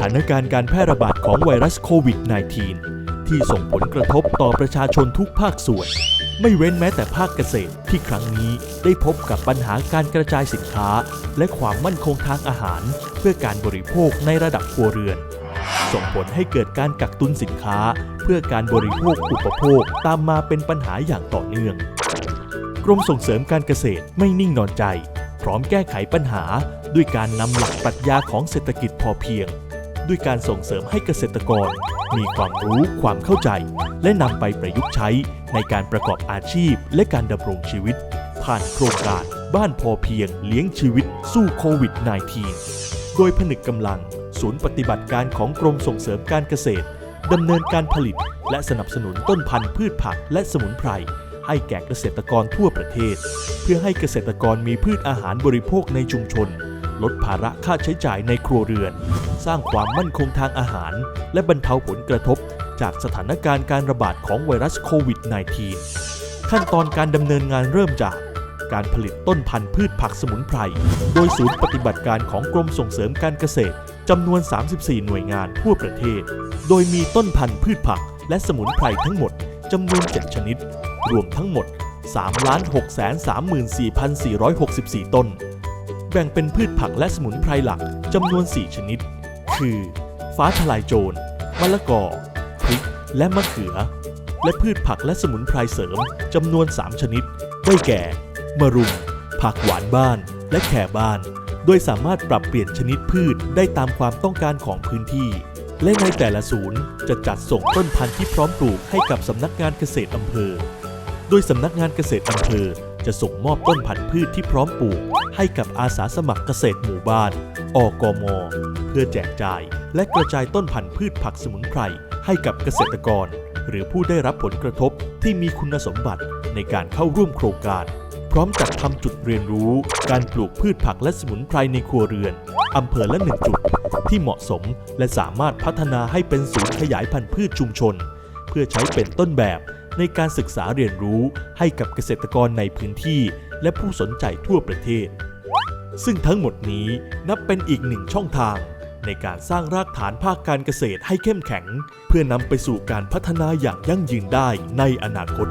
ถานการณ์การแพร่ระบาดของไวรัสโควิด -19 ที่ส่งผลกระทบต่อประชาชนทุกภาคส่วน ไม่เว้นแม้แต่ภาคเกษตรที่ครั้งนี้ได้พบกับปัญหาการกระจายสินค้า และความมั่นคงทางอาหาร เพื่อการบริโภคในระดับครัวเรือน ส่งผลให้เกิดการกักตุนสินค้า เพื่อการบริโภคอุปโภคตามมาเป็นปัญหาอย่างต่อเนื่อง กรมส่งเสริมการเกษตรไม่นิ่งนอนใจ พร้อมแก้ไขปัญหาด้วยการนำหลักปรัชญาของเศรษฐกิจพอเพียง ด้วยการส่งเสริมให้เกษตรกร มีความรู้ความเข้าใจ และนำไปประยุกต์ใช้ในการประกอบอาชีพและการดำรงชีวิต ผ่านโครงการบ้านพอเพียงเลี้ยงชีวิตสู้โควิด -19 โดยผนึกกำลัง ศูนย์ปฏิบัติการของกรมส่งเสริมการเกษตรดำเนินการผลิต และสนับสนุนต้นพันธุ์พืชผักและสมุนไพรให้แก่เกษตรกรทั่วประเทศ เพื่อให้เกษตรกรมีพืชอาหารบริโภคในชุมชน ลดภาระค่าใช้จ่ายในครัวเรือน สร้างความมั่นคงทางอาหาร และบรรเทาผลกระทบ จากสถานการณ์การระบาดของไวรัสโควิด -19 ขั้นตอนการดำเนินงานเริ่มจาก การผลิตต้นพันธุ์พืชผักสมุนไพร โดยศูนย์ปฏิบัติการของกรมส่งเสริมการเกษตรจำนวน 34 หน่วยงานทั่วประเทศ โดยมีต้นพันธุ์พืชผักและสมุนไพรทั้งหมดจำนวน 7 ชนิด รวมทั้งหมด3,634,464 ต้น แบ่งเป็นพืชผักและสมุนไพรหลักจำนวน 4 ชนิด คือ ฟ้าทลายโจรมะละกอ พริก และมะเขือ และพืชผักและสมุนไพรเสริมจำนวน 3 ชนิด ได้แก่ มะรุม ผักหวานบ้าน และแข่บ้าน โดยสามารถปรับเปลี่ยนชนิดพืชได้ตามความต้องการของพื้นที่ และในแต่ละศูนย์จะจัดส่งต้นพันธุ์ที่พร้อมปลูกให้กับสำนักงานเกษตรอำเภอ โดยสำนักงานเกษตรอำเภอจะส่งมอบต้นพันธุ์พืชที่พร้อมปลูก ให้กับอาสาสมัครเกษตรหมู่บ้านอกม เพื่อแจกจ่ายและกระจายต้นพันธุ์พืชผักสมุนไพรให้กับเกษตรกร หรือผู้ได้รับผลกระทบที่มีคุณสมบัติในการเข้าร่วมโครงการ พร้อมจัดทำจุดเรียนรู้ การปลูกพืชผักและสมุนไพรในครัวเรือนอำเภอละหนึ่งจุด ที่เหมาะสมและสามารถพัฒนาให้เป็นศูนย์ขยายพันธุ์พืชชุมชน เพื่อใช้เป็นต้นแบบในการศึกษาเรียนรู้ให้กับเกษตรกรในพื้นที่ และผู้สนใจทั่วประเทศ ซึ่งทั้งหมดนี้นับเป็นอีกหนึ่งช่องทาง ในการสร้างรากฐานภาคการเกษตรให้เข้มแข็ง เพื่อนำไปสู่การพัฒนาอย่างยั่งยืนได้ในอนาคต